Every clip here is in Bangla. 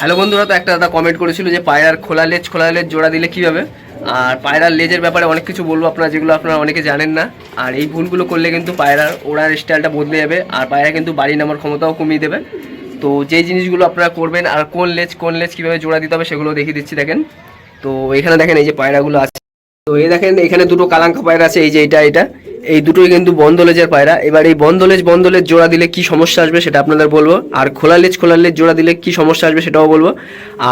হ্যালো বন্ধুরা, তো একটা দাদা কমেন্ট করেছিল যে পায়রার খোলা লেজ খোলা লেজ জোড়া দিলে কী হবে আর পায়রার লেজের ব্যাপারে অনেক কিছু বলব আপনারা, যেগুলো আপনারা অনেকে জানেন না। আর এই ভুলগুলো করলে কিন্তু পায়রার ওড়ার স্টাইলটা বদলে যাবে, আর পায়রা কিন্তু বাড়ি নামার ক্ষমতাও কমিয়ে দেবে। তো যেই জিনিসগুলো আপনারা করবেন, আর কোন লেজ কোন লেজ কীভাবে জোড়া দিতে হবে সেগুলো দেখিয়ে দিচ্ছি, দেখেন। তো এখানে দেখেন এই যে পায়রাগুলো আছে। তো এই দেখেন, এখানে দুটো কালাঙ্কা পায়রা আছে, এই যে এটা এটা। এই দুটোই কিন্তু বন্ধ লেজের পায়রা। এবার এই বন্ধ লেজ বন্ধ লেজ জোড়া দিলে কি সমস্যা আসবে সেটা আপনাদের বলব। আর খোলা লেজ খোলা লেজ জোড়া দিলে কি সমস্যা আসবে সেটাও বলব।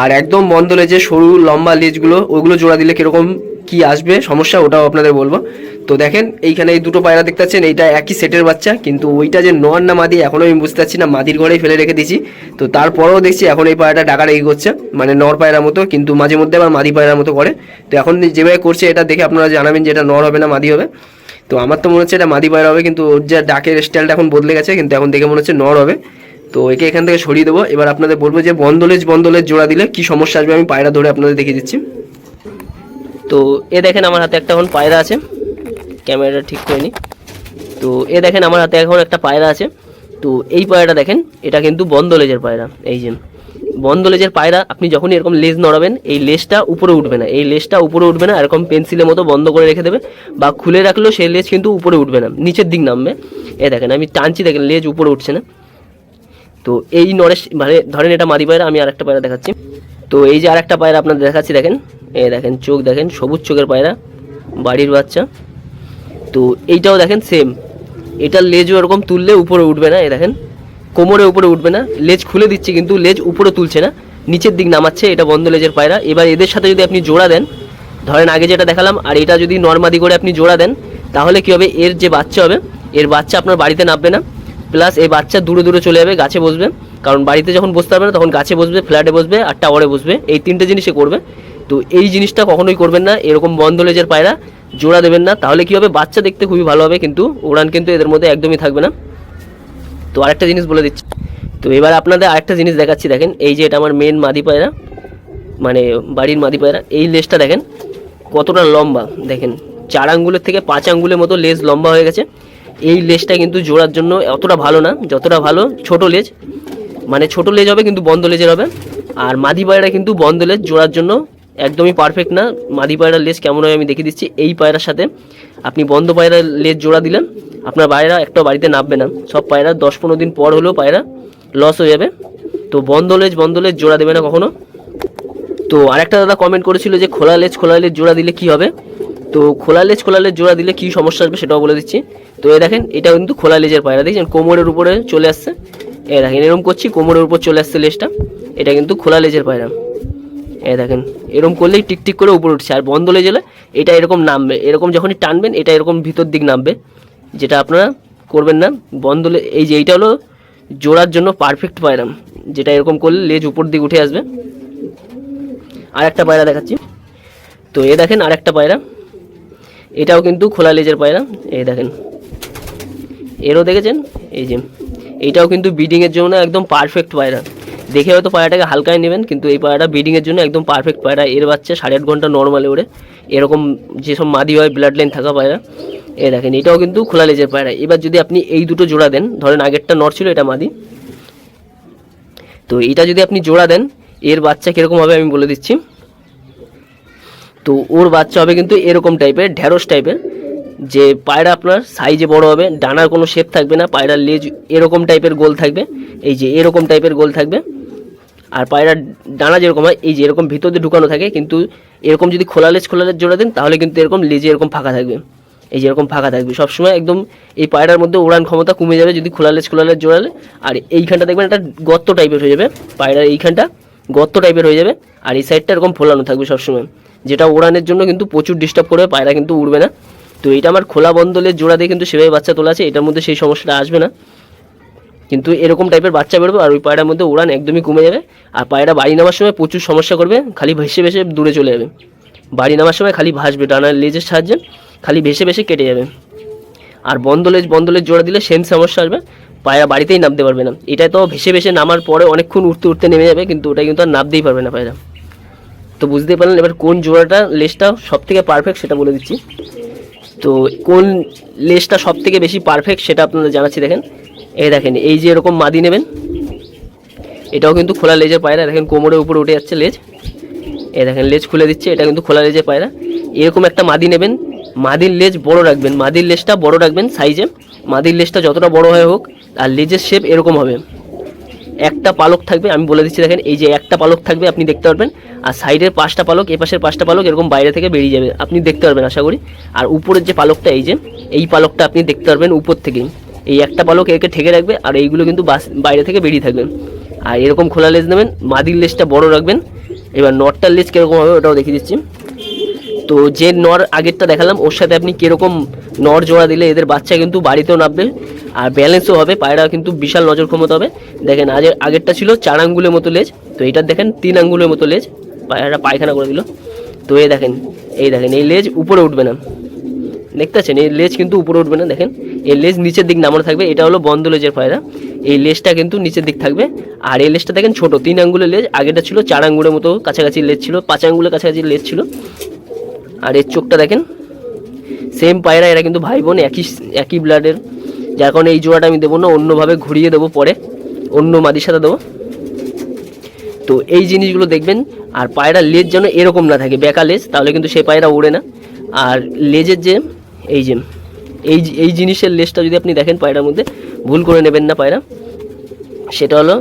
আর একদম বন্ধ লেজে সরু, লম্বা লেজগুলো ওগুলো জোড়া দিলে কীরকম কি আসবে সমস্যা ওটাও আপনাদের বলব। তো দেখেন, এইখানে এই দুটো পায়রা দেখতে পাচ্ছেন, এইটা একই সেটের বাচ্চা, কিন্তু ওইটা যে নর না মাদি এখনও আমি বুঝতে পারছি না, মাদির ঘরেই ফেলে রেখে দিয়েছি। তো তারপরেও দেখছি এখন এই পায়রাটা ডাকার এই করছে মানে নর পায়রার মতো, কিন্তু মাঝে মধ্যে আবার মাদি পায়রার মতো করে। তো এখন যেভাবে করছে, এটা দেখে আপনারা জানাবেন যে এটা নর হবে না মাদি হবে। তো আমার তো মনে হচ্ছে এটা মাদি পায়রা হবে, কিন্তু ওর যে ডাকের স্টাইলটা এখন বদলে গেছে, কিন্তু এখন দেখে মনে হচ্ছে নর হবে। তো একে এখান থেকে সরিয়ে দেবো। এবার আপনাদের বলব যে বন্দলেজ বন্দলেজ জোড়া দিলে কি সমস্যা আসবে আমি পায়রা ধরে আপনাদের দেখিয়ে দিচ্ছি। তো এ দেখেন আমার হাতে একটা এখন পায়রা আছে। ক্যামেরাটা ঠিক করিনি তো এ দেখেন আমার হাতে এখন একটা পায়রা আছে। তো এই পায়রাটা দেখেন, এটা কিন্তু বন্ধ লেজের পায়রা, এই যে। বন্ধ লেজের পায়রা, আপনি যখনই এরকম লেজ নড়াবেন, এই লেজটা উপরে উঠবে না। এই লেজটা উপরে উঠবে না, এরকম পেন্সিলের মতো বন্ধ করে রেখে দেবে বা খুলে রাখলেও সেই লেজ কিন্তু উপরে উঠবে না, নিচের দিক নামবে। এ দেখেন, আমি টানছি, দেখেন, লেজ উপরে উঠছে না। তো এই নরেশ মানে ধরেন এটা মাদি পায়রা, আমি আরেকটা পায়রা দেখাচ্ছি। তো এই যে আরেকটা পায়রা আপনাদের দেখাচ্ছি, দেখেন এ দেখেন, চোখ দেখেন, সবুজ চোখের পায়রা, বাড়ির বাচ্চা। তো এইটাও দেখেন সেম এটার লেজও এরকম তুললে উপরে উঠবে না এ দেখেন। কোমরে উপরে উঠবে না, লেজ খুলে দিচ্ছে কিন্তু লেজ উপরে তুলছে না, নিচের দিক নামাচ্ছে, এটা বন্ধ লেজের পায়রা। এবার এদের সাথে যদি আপনি জোড়া দেন, ধরেন আগে যেটা দেখালাম, আর এটা যদি নর্মাদি করে আপনি জোড়া দেন, তাহলে কী হবে? এর যে বাচ্চা হবে, এর বাচ্চা আপনার বাড়িতে নামবে না, প্লাস এই বাচ্চা দূরে দূরে চলে যাবে, গাছে বসবে। কারণ বাড়িতে যখন বসতে পারবে না, তখন গাছে বসবে, ফ্ল্যাটে বসবে, আর টাওয়ারে বসবে, এই তিনটে জিনিসে করবে। তো এই জিনিসটা কখনোই করবেন না, এরকম বন্ধ লেজের পায়রা, জোড়া দেবেন না, তাহলে কী হবে? বাচ্চা দেখতে খুবই ভালো হবে, কিন্তু উড়ান কিন্তু এদের মধ্যে একদমই থাকবে না। তো আরেকটা জিনিস বলে দিচ্ছি। তো এবার আপনাদের আরেকটা জিনিস দেখাচ্ছি, দেখেন, এই যে এটা আমার মেন মাদি পায়রা মানে বাড়ির মাদি পায়রা, এই লেজটা দেখেন, কতটা লম্বা, দেখেন, চার আঙ্গুলের থেকে পাঁচ আঙ্গুলের মতো লেজ লম্বা হয়ে গেছে। এই লেজটা কিন্তু জোড়ার জন্য অতটা ভালো না, যতটা ভালো ছোট লেজ মানে ছোট লেজ হবে কিন্তু বন্ধ লেজের হবে, আর মাদি পায়রা কিন্তু বন্ধ লেজ জোড়ার জন্য একদমই পারফেক্ট না। মাদি পায়রার লেজ কেমন হয় আমি দেখিয়ে দিচ্ছি। এই পায়রার সাথে আপনি বন্ধ পায়রার লেজ জোড়া দিলেন। আপনার পায়রা একটা বাড়িতে নামবে না। সব পায়রা দশ পনেরো দিন পর হলেও পায়রা লস হয়ে যাবে। তো বন্ধ লেজ বন্ধ লেজ জোড়া দেবে না কখনো। তো আরেকটা দাদা কমেন্ট করেছিল যে খোলা লেজ খোলা লেজ জোড়া দিলে কি হবে? তো খোলা লেজ খোলা লেজ জোড়া দিলে কি সমস্যা আসবে সেটাও বলে দিচ্ছি। তো এ দেখেন এটা কিন্তু খোলা লেজের পায়রা। দেখছেন? কোমরের উপরে চলে আসছে। এ দেখেন, এরকম করছি, কোমরের উপর চলে আসছে লেজটা এটা কিন্তু খোলা লেজের পায়রা। এ দেখেন এরকম করলেই টিকটিক করে উপরে উঠছে। আর বন্ধ লেজ হলে এটা এরকম নামবে। এরকম যখনই টানবেন, এটা এরকম ভিতর দিক নামবে। যেটা আপনারা করবেন না। বন্ধ লে- এই যে এইটা হলো জোড়ার জন্য পারফেক্ট পায়রা। যেটা এরকম করলে লেজ উপর দিক উঠে আসবে। আর একটা পায়রা দেখাচ্ছি। তো এ দেখেন আর একটা পায়রা। এটাও কিন্তু খোলা লেজের পায়রা। এই দেখেন। এরও দেখেছেন? এই যে। এইটাও কিন্তু ব্রিডিংয়ের জন্য একদম পারফেক্ট পায়রা। দেখে হয়তো পায়রাটাকে হালকায় নেবেন, কিন্তু এই পায়রাটা ব্রিডিংয়ের জন্য একদম পারফেক্ট পায়রা। এর বাচ্চা সাড়ে আট ঘণ্টা নর্মালে ওড়ে। এরকম যেসব মাদি হয় ব্লাড লাইন থাকা পায়রা। এ দেখেন, এটাও কিন্তু খোলা লেজের পায়রা। এবার যদি আপনি এই দুটো জোড়া দেন, ধরেন আগেরটা নর ছিল, এটা মাদি। তো এটা যদি আপনি জোড়া দেন, এর বাচ্চা কীরকম হবে আমি বলে দিচ্ছি। তো ওর বাচ্চা হবে কিন্তু এরকম টাইপের ঢ্যাঁড়স টাইপের যে পায়রা আপনার সাইজে বড় হবে, ডানার কোনো শেপ থাকবে না, পায়রার লেজ এরকম টাইপের গোল থাকবে। এই যে এরকম টাইপের গোল থাকবে। আর পায়রার ডানা যেরকম হয়, এই যে এরকম ভিতর দিয়ে ঢুকানো থাকে, কিন্তু এরকম যদি খোলা লেজ খোলা লেজ জোড়া দেন, তাহলে কিন্তু এরকম লেজে এরকম ফাঁকা থাকবে। এই যে এরকম ফাঁকা থাকবে। সবসময় একদম এই পায়রার মধ্যে উড়ান ক্ষমতা কমে যাবে যদি খোলা লেজ খোলা লেজ জোড়ালে আর এইখানটা দেখবেন একটা গর্ত টাইপের হয়ে যাবে। পায়রার এইখানটা গর্ত টাইপের হয়ে যাবে। আর এই সাইডটা এরকম ফোলানো থাকবে সবসময়। যেটা উড়ানের জন্য কিন্তু প্রচুর ডিস্টার্ব করবে, পায়রা কিন্তু উড়বে না। তো এটা আমার খোলা বন্দলের জোড়া দিয়ে কিন্তু সেভাবে বাচ্চা তোলা আছে, এটার মধ্যে সেই সমস্যাটা আসবে না। কিন্তু এরকম টাইপের বাচ্চা বেরোবে আর ওই পায়রার মধ্যে উড়ান একদমই কমে যাবে। আর পায়রা বাড়ি নামার সময় প্রচুর সমস্যা করবে, খালি ভেসে ভেসে দূরে চলে যাবে। বাড়ি নামার সময় খালি ভাসবে ডানার লেজের সাহায্যে খালি ভেসে ভেসে কেটে যাবে। আর বন্ধ লেজ বন্ধ লেজ জোড়া দিলে সেম সমস্যা আসবে, পায়রা বাড়িতেই নামতে পারবে না। এটা তো ভেসে ভেসে নামার পরে অনেকক্ষণ উঠতে উঠতে নেমে যাবে, কিন্তু ওটা কিন্তু আর নামতেই পারবে না পায়রা। তো বুঝতেই পারলেন এবার কোন জোড়াটা লেজটা সব থেকে পারফেক্ট সেটা বলে দিচ্ছি। তো কোন লেজটা সব থেকে বেশি পারফেক্ট সেটা আপনারা জানাচ্ছি দেখেন। এই দেখেন, এই যে এরকম মাদি নেবেন, এটাও কিন্তু খোলা লেজের পায়রা, দেখেন কোমরের উপরে উঠে যাচ্ছে লেজ। এ দেখেন, লেজ খুলে দিচ্ছে, এটা কিন্তু খোলা লেজের পায়রা। এরকম একটা মাদি নেবেন, মাদির লেজ বড় রাখবেন, মাদির লেজটা বড় রাখবেন সাইজে মাদির লেজটা যতটা বড় হয় হোক, আর লেজের শেপ এরকম হবে। একটা পালক থাকবে, আমি বলে দিচ্ছি দেখেন, এই যে একটা পালক থাকবে, আপনি দেখতে পারবেন। আর সাইডের পাঁচটা পালক এ পাশের পাঁচটা পালক এরকম বাইরে থেকে বেরিয়ে যাবে, আপনি দেখতে পারবেন আশা করি। আর উপরের যে পালকটা, এই যে, এই পালকটা আপনি দেখতে পারবেন উপর থেকেই এই একটা পালক একে ঠেকে রাখবে আর এইগুলো কিন্তু বাইরে থেকে বেরিয়ে থাকবে। আর এরকম খোলা লেজ নেবেন, মাদির লেজটা বড় রাখবেন। এবার নটটার লেজ কীরকম হবে ওটাও দেখিয়ে দিচ্ছি। তো যে নর আগেরটা দেখালাম, ওর সাথে আপনি কীরকম নর জোড়া দিলে এদের বাচ্চা কিন্তু বাড়িতেও নামবে। আর ব্যালেন্সও হবে পায়রা কিন্তু বিশাল নজর ক্ষমতা হবে। দেখেন আজ আগেরটা ছিল চার আঙ্গুলের মতো লেজ, তো এটার দেখেন তিন আঙ্গুলের মতো লেজ, পায়রাটা পায়খানা করে দিল। তো এই দেখেন এই দেখেন, এই লেজ উপরে উঠবে না। দেখতে পাচ্ছেন? এই লেজ কিন্তু উপরে উঠবে না, দেখেন। এই লেজ নিচের দিক নামানো থাকবে, এটা হলো বন্ধ লেজের পায়রা। এই লেজটা কিন্তু নিচের দিক থাকবে। আর এই লেজটা দেখেন ছোট, তিন আঙ্গুলের লেজ আগেটা ছিল চার আঙ্গুলের মতো কাছাকাছি লেজ ছিল, পাঁচ আঙ্গুলের কাছাকাছি লেজ ছিল। আর এর চোখটা দেখেন সেম পায়রা, এরা কিন্তু ভাই বোন, একই একই ব্লাডের যার কারণে এই জোড়াটা আমি দেবো না, অন্যভাবে ঘুরিয়ে দেবো পরে, অন্য মাদির সাথে দেবো। তো এই জিনিসগুলো দেখবেন, আর পায়রা লেজ যেন এরকম না থাকে বেকা লেজ, তাহলে কিন্তু সে পায়রা ওড়ে না। আর লেজের যে, এই যে এই এই জিনিসের লেসটা যদি আপনি দেখেন পায়রার মধ্যে, ভুল করে নেবেন না পায়রা। সেটা হলো,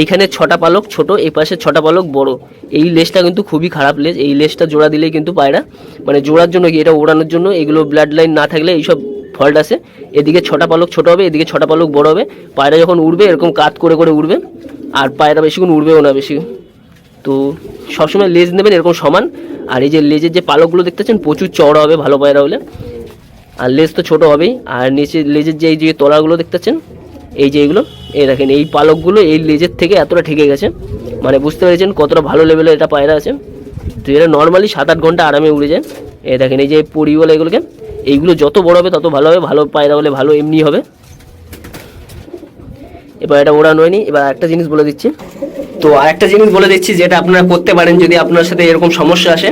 এইখানে ছটা পালক ছোট, এই পাশে ছটা পালক বড়। এই লেসটা কিন্তু খুবই খারাপ লেজ এই লেসটা জোড়া দিলেই কিন্তু পায়রা মানে জোড়ার জন্য কি, এটা ওড়ানোর জন্য, এগুলো ব্লাড লাইন না থাকলে এইসব ফল্ট আসে এদিকে ছটা পালক ছোট হবে, এদিকে ছটা পালক বড় হবে। পায়রা যখন উড়বে, এরকম কাত করে করে উড়বে। আর পায়রা বেশিক্ষণ উড়বেও না বেশি। তো সবসময় লেজ নেবেন এরকম সমান। আর এই যে লেজের যে পালকগুলো দেখতেছেন প্রচুর চওড়া হবে, ভালো পায়রা হলে। আর লেজ তো ছোট হবেই। আর নিচে লেজের যে এই যে তলাগুলো দেখতেছেন, এই যে এইগুলো এই দেখেন, এই পালকগুলো এই লেজের থেকে এতটা ঠেকে গেছে। মানে বুঝতে পেরেছেন কতটা ভালো লেভেলের এটা পায়রা আছে। তো এরা নর্মালি সাত আট ঘণ্টা আরামে উড়ে যায়। এই দেখেন, এই যে পরি বলে এগুলোকে, এইগুলো যত বড় হবে তত ভালো হবে, ভালো পায়রা হলে ভালো এমনি হবে। এবার এটা ওড়ানো হয়নি, এবার একটা জিনিস বলে দিচ্ছি। তো আরেকটা জিনিস বলে দিচ্ছি, যেটা আপনারা করতে পারেন যদি আপনার সাথে এরকম সমস্যা আসে।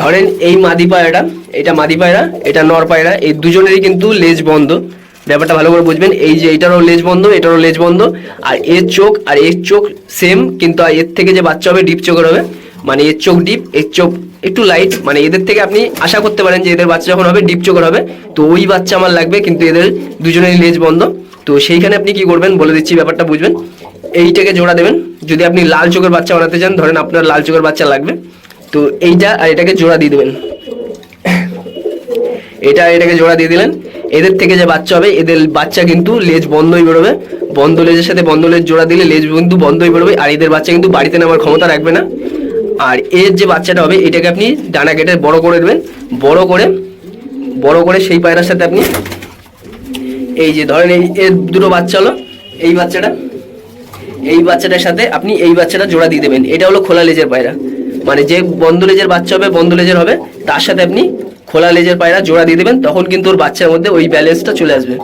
ধরেন এই মাদি পায়রাটা, এটা মাদি পায়রা, এটা নর পায়রা, এই দুজনেরই কিন্তু লেজ বন্ধ। ব্যাপারটা ভালো করে বুঝবেন, এই যে এটারও লেজ বন্ধ, এটারও লেজ বন্ধ, আর এর চোখ, আর এর চোখ সেম কিন্তু এর থেকে যে বাচ্চা হবে ডিপ চোখের হবে। মানে এর চোখ ডিপ এর চোখ একটু লাইট মানে এদের থেকে আপনি আশা করতে পারেন যে এদের বাচ্চা যখন হবে ডিপ চোখের হবে। তো ওই বাচ্চা আমার লাগবে, কিন্তু এদের দুজনেরই লেজ বন্ধ। তো সেইখানে আপনি কি করবেন, বলে দিচ্ছি ব্যাপারটা বুঝবেন। এইটাকে জোড়া দেবেন। যদি আপনি লাল চোখের বাচ্চা বানাতে চান, ধরেন আপনার লাল চোখের বাচ্চা লাগবে। তো এইটা আর এটাকে জোড়া দিয়ে দেবেন। এটা আর এটাকে জোড়া দিয়ে দিলেন। এদের থেকে যে বাচ্চা হবে, এদের বাচ্চা কিন্তু লেজ বন্ধই বেরোবে। বন্ধ লেজের সাথে বন্ধ লেজ জোড়া দিলে লেজ কিন্তু বন্ধই বেরোবে আর এদের বাচ্চা কিন্তু বাড়িতে নেওয়ার ক্ষমতা রাখবে না। আর এর যে বাচ্চাটা হবে, এটাকে আপনি ডানা কেটে বড় করে দেবেন বড় করে বড় করে সেই পায়রার সাথে আপনি এই যে ধরেন এই, এর দুটো বাচ্চা হলো, এই বাচ্চাটা, এই বাচ্চাটার সাথে আপনি এই বাচ্চাটা জোড়া দিয়ে দেবেন। এটা হলো খোলা লেজের পায়রা। মানে যে বন্ধ লেজের বাচ্চা হবে, বন্ধ লেজের হবে, তার সাথে আপনি খোলা লেজের পায়রা জোড়া দিয়ে দেবেন, তখন কিন্তু ওর বাচ্চার মধ্যে ওই ব্যালেন্সটা চলে আসবে।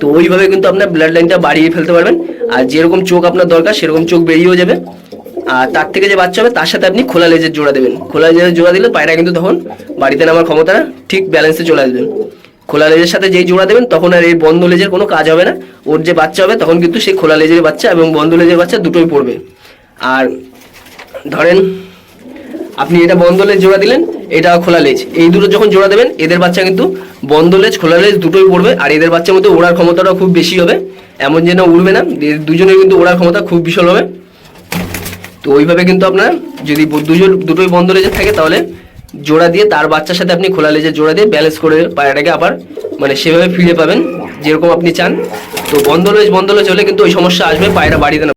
তো ওইভাবে কিন্তু আপনার ব্লাড লাইনটা বাড়িয়ে ফেলতে পারবেন। আর যেরকম চোখ আপনার দরকার, সেরকম চোখ বেরিয়েও যাবে। আর তার থেকে যে বাচ্চা হবে, তার সাথে আপনি খোলা লেজের জোড়া দেবেন। খোলা লেজের জোড়া দিলে পায়রা কিন্তু তখন বাড়িতে নামার ক্ষমতাটা ঠিক ব্যালেন্সে চলে আসবে। খোলা লেজের সাথে যেই জোড়া দেবেন, তখন আর এই বন্ধ লেজের কোনো কাজ হবে না। ওর যে বাচ্চা হবে, তখন কিন্তু সেই খোলা লেজের বাচ্চা এবং বন্ধ লেজের বাচ্চা দুটোই পড়বে। আর ধরেন আপনি এটা বন্ধ লেজ জোড়া দিলেন, এটা খোলা লেজ। এই দুটো যখন জোড়া দেবেন, এদের বাচ্চা কিন্তু বন্ধ লেজ, খোলা লেজ দুটোই পড়বে, আর এদের বাচ্চার মধ্যে ওড়ার ক্ষমতাটাও খুব বেশি হবে। এমন যেন উড়বে না দুজনের কিন্তু ওড়ার ক্ষমতা খুব বিশাল হবে। তো ওইভাবে কিন্তু আপনার যদি দুজন দুটোই বন্ধ লেজে থাকে, তাহলে জোড়া দিয়ে তার বাচ্চার সাথে আপনি খোলা লেজের জোড়া দিয়ে ব্যালেন্স করে পায়রাটাকে আবার মানে সেভাবে ফিরে পাবেন, যেরকম আপনি চান। তো বন্ধ লেজ বন্ধ লেজ হলে কিন্তু ওই সমস্যা আসবে, পায়রা বাড়িতে না